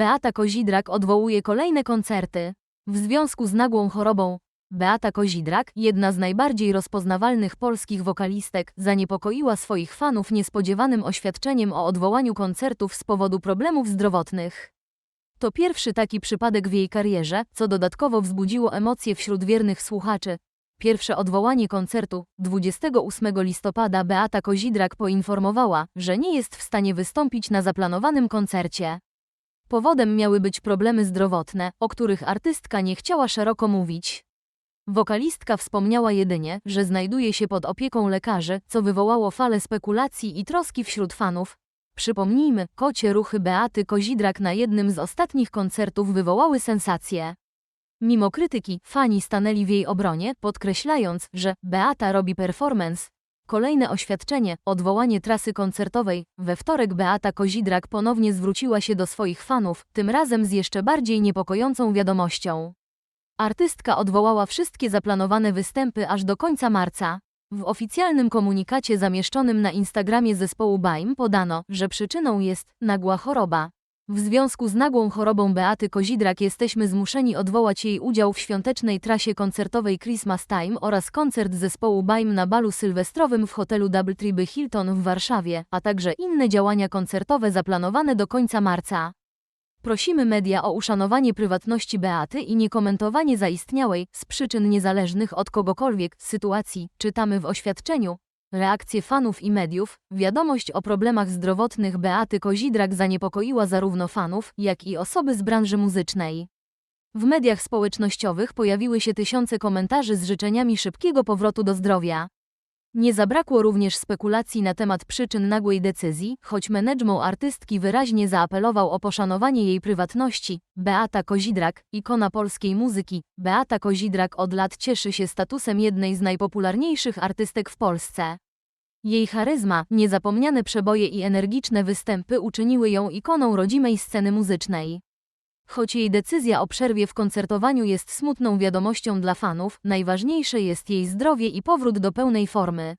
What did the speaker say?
Beata Kozidrak odwołuje kolejne koncerty. W związku z nagłą chorobą Beata Kozidrak, jedna z najbardziej rozpoznawalnych polskich wokalistek, zaniepokoiła swoich fanów niespodziewanym oświadczeniem o odwołaniu koncertów z powodu problemów zdrowotnych. To pierwszy taki przypadek w jej karierze, co dodatkowo wzbudziło emocje wśród wiernych słuchaczy. Pierwsze odwołanie koncertu 28 listopada Beata Kozidrak poinformowała, że nie jest w stanie wystąpić na zaplanowanym koncercie. Powodem miały być problemy zdrowotne, o których artystka nie chciała szeroko mówić. Wokalistka wspomniała jedynie, że znajduje się pod opieką lekarzy, co wywołało falę spekulacji i troski wśród fanów. Przypomnijmy, kocie ruchy Beaty Kozidrak na jednym z ostatnich koncertów wywołały sensację. Mimo krytyki, fani stanęli w jej obronie, podkreślając, że Beata robi performance. Kolejne oświadczenie, odwołanie trasy koncertowej. We wtorek Beata Kozidrak ponownie zwróciła się do swoich fanów, tym razem z jeszcze bardziej niepokojącą wiadomością. Artystka odwołała wszystkie zaplanowane występy aż do końca marca. W oficjalnym komunikacie zamieszczonym na Instagramie zespołu BAIM podano, że przyczyną jest nagła choroba. W związku z nagłą chorobą Beaty Kozidrak jesteśmy zmuszeni odwołać jej udział w świątecznej trasie koncertowej Christmas Time oraz koncert zespołu BAIM na balu sylwestrowym w hotelu Doubletree Hilton w Warszawie, a także inne działania koncertowe zaplanowane do końca marca. Prosimy media o uszanowanie prywatności Beaty i niekomentowanie zaistniałej, z przyczyn niezależnych od kogokolwiek, sytuacji, czytamy w oświadczeniu. Reakcje fanów i mediów, wiadomość o problemach zdrowotnych Beaty Kozidrak zaniepokoiła zarówno fanów, jak i osoby z branży muzycznej. W mediach społecznościowych pojawiły się tysiące komentarzy z życzeniami szybkiego powrotu do zdrowia. Nie zabrakło również spekulacji na temat przyczyn nagłej decyzji, choć menedżment artystki wyraźnie zaapelował o poszanowanie jej prywatności. Beata Kozidrak, ikona polskiej muzyki, Beata Kozidrak od lat cieszy się statusem jednej z najpopularniejszych artystek w Polsce. Jej charyzma, niezapomniane przeboje i energiczne występy uczyniły ją ikoną rodzimej sceny muzycznej. Choć jej decyzja o przerwie w koncertowaniu jest smutną wiadomością dla fanów, najważniejsze jest jej zdrowie i powrót do pełnej formy.